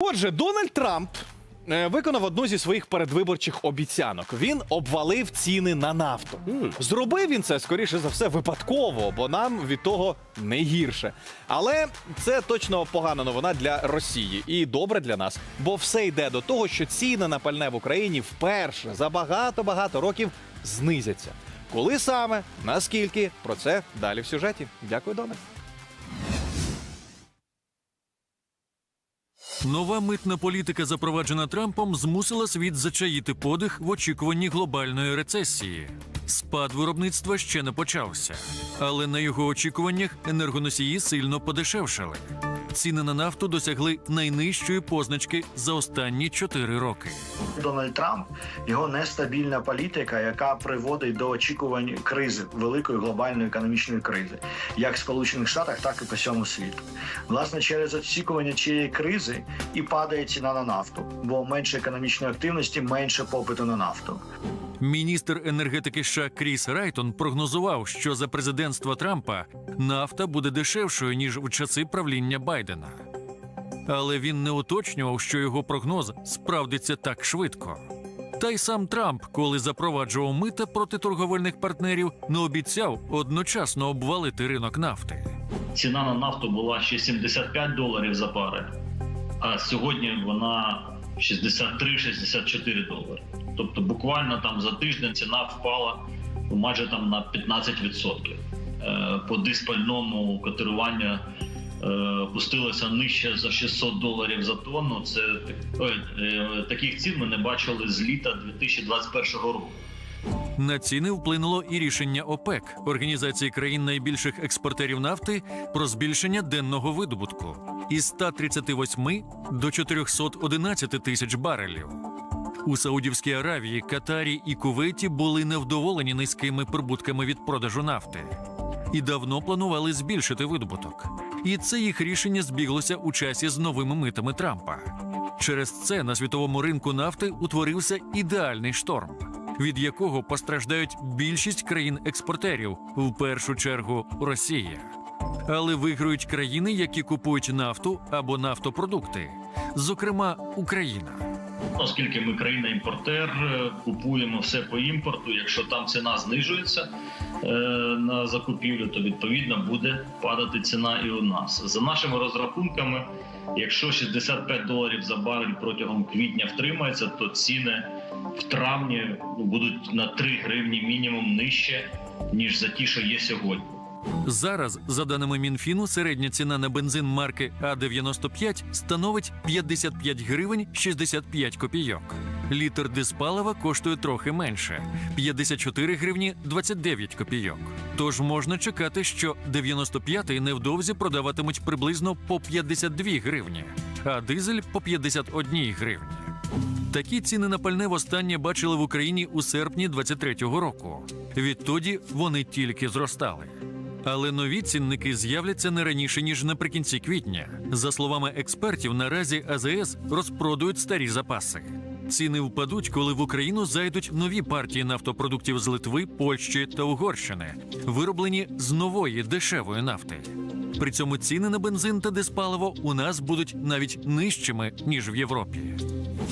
Отже, Дональд Трамп е, виконав одну зі своїх передвиборчих обіцянок. Він обвалив ціни на нафту. Зробив він це скоріше за все випадково, бо нам від того не гірше. Але це точно погана новина для Росії і добре для нас, бо все йде до того, що ціни на пальне в Україні вперше за багато-багато років знизяться. Коли саме, наскільки про це далі в сюжеті. Дякую, Доне. Нова митна політика, запроваджена Трампом, змусила світ зачаїти подих в очікуванні глобальної рецесії. Спад виробництва ще не почався, але на його очікуваннях енергоносії сильно подешевшали. Ціни на нафту досягли найнижчої позначки за останні чотири роки. Дональд Трамп його нестабільна політика, яка приводить до очікувань кризи великої глобальної економічної кризи, як в Сполучених Штатах, так і по всьому світу. Власне, через очікування цієї кризи і падає ціна на нафту, бо менше економічної активності, менше попиту на нафту. Міністр енергетики США Кріс Райтон прогнозував, що за президентства Трампа нафта буде дешевшою ніж в часи правління Байдена. Але він не уточнював, що його прогноз справдиться так швидко. Та й сам Трамп, коли запроваджував мита проти торговельних партнерів, не обіцяв одночасно обвалити ринок нафти. ціна на нафту була ще 75 доларів за барель, а сьогодні вона 63-64 долари. Тобто буквально там за тиждень ціна впала майже там на 15%. Е, По диспальному котирування е, пустилося нижче за 600 доларів за тонну. Це е, таких цін ми не бачили з літа 2021 року. На ціни вплинуло і рішення ОПЕК організації країн найбільших експортерів нафти про збільшення денного видобутку із 138 до 411 тисяч барелів. У Саудівській Аравії, Катарі і Кувейті були невдоволені низькими прибутками від продажу нафти і давно планували збільшити видобуток. І це їх рішення збіглося у часі з новими митами Трампа. Через це на світовому ринку нафти утворився ідеальний шторм, від якого постраждають більшість країн-експортерів, в першу чергу Росія. Але виграють країни, які купують нафту або нафтопродукти, зокрема Україна. Оскільки ми країна-імпортер, е, купуємо все по імпорту. Якщо там ціна знижується е, на закупівлю, то відповідно буде падати ціна і у нас. За нашими розрахунками, якщо 65 доларів за барель протягом квітня втримається, то ціни в травні ну, будуть на 3 гривні мінімум нижче ніж за ті, що є сьогодні. Зараз, за даними Мінфіну, середня ціна на бензин марки А95 становить 55 гривень 65 копійок. Літр диспалива коштує трохи менше 54 гривні 29 копійок. Тож можна чекати, що 95-й невдовзі продаватимуть приблизно по 52 гривні, а дизель по 51 гривні. Такі ціни на пальне востаннє бачили в Україні у серпні 23-го року. Відтоді вони тільки зростали. Але нові цінники з'являться не раніше ніж наприкінці квітня. За словами експертів, наразі АЗС розпродують старі запаси. Ціни впадуть, коли в Україну зайдуть нові партії нафтопродуктів з Литви, Польщі та Угорщини, вироблені з нової дешевої нафти. При цьому ціни на бензин та диспаливо у нас будуть навіть нижчими ніж в Європі.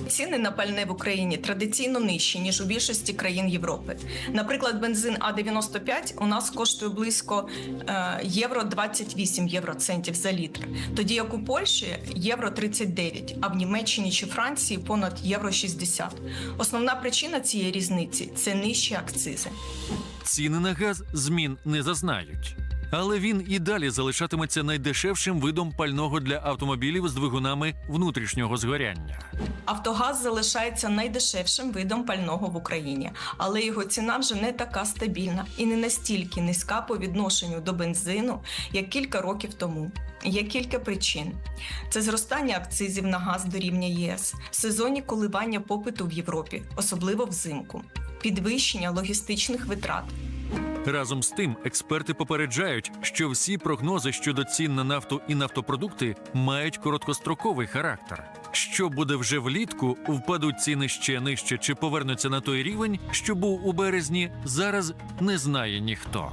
Ціни на пальне в Україні традиційно нижчі ніж у більшості країн Європи. Наприклад, бензин А95 у нас коштує близько е, євро 28 євроцентів за літр, тоді як у Польщі євро 39, а в Німеччині чи Франції понад євро 60. Основна причина цієї різниці це нижчі акцизи. Ціни на газ змін не зазнають. Але він і далі залишатиметься найдешевшим видом пального для автомобілів з двигунами внутрішнього згоряння. Автогаз залишається найдешевшим видом пального в Україні, але його ціна вже не така стабільна і не настільки низька по відношенню до бензину, як кілька років тому. Є кілька причин: це зростання акцизів на газ до рівня ЄС, сезонні коливання попиту в Європі, особливо взимку, підвищення логістичних витрат. Разом з тим, експерти попереджають, що всі прогнози щодо цін на нафту і нафтопродукти мають короткостроковий характер. Що буде вже влітку, впадуть ціни ще нижче чи повернуться на той рівень, що був у березні, зараз не знає ніхто.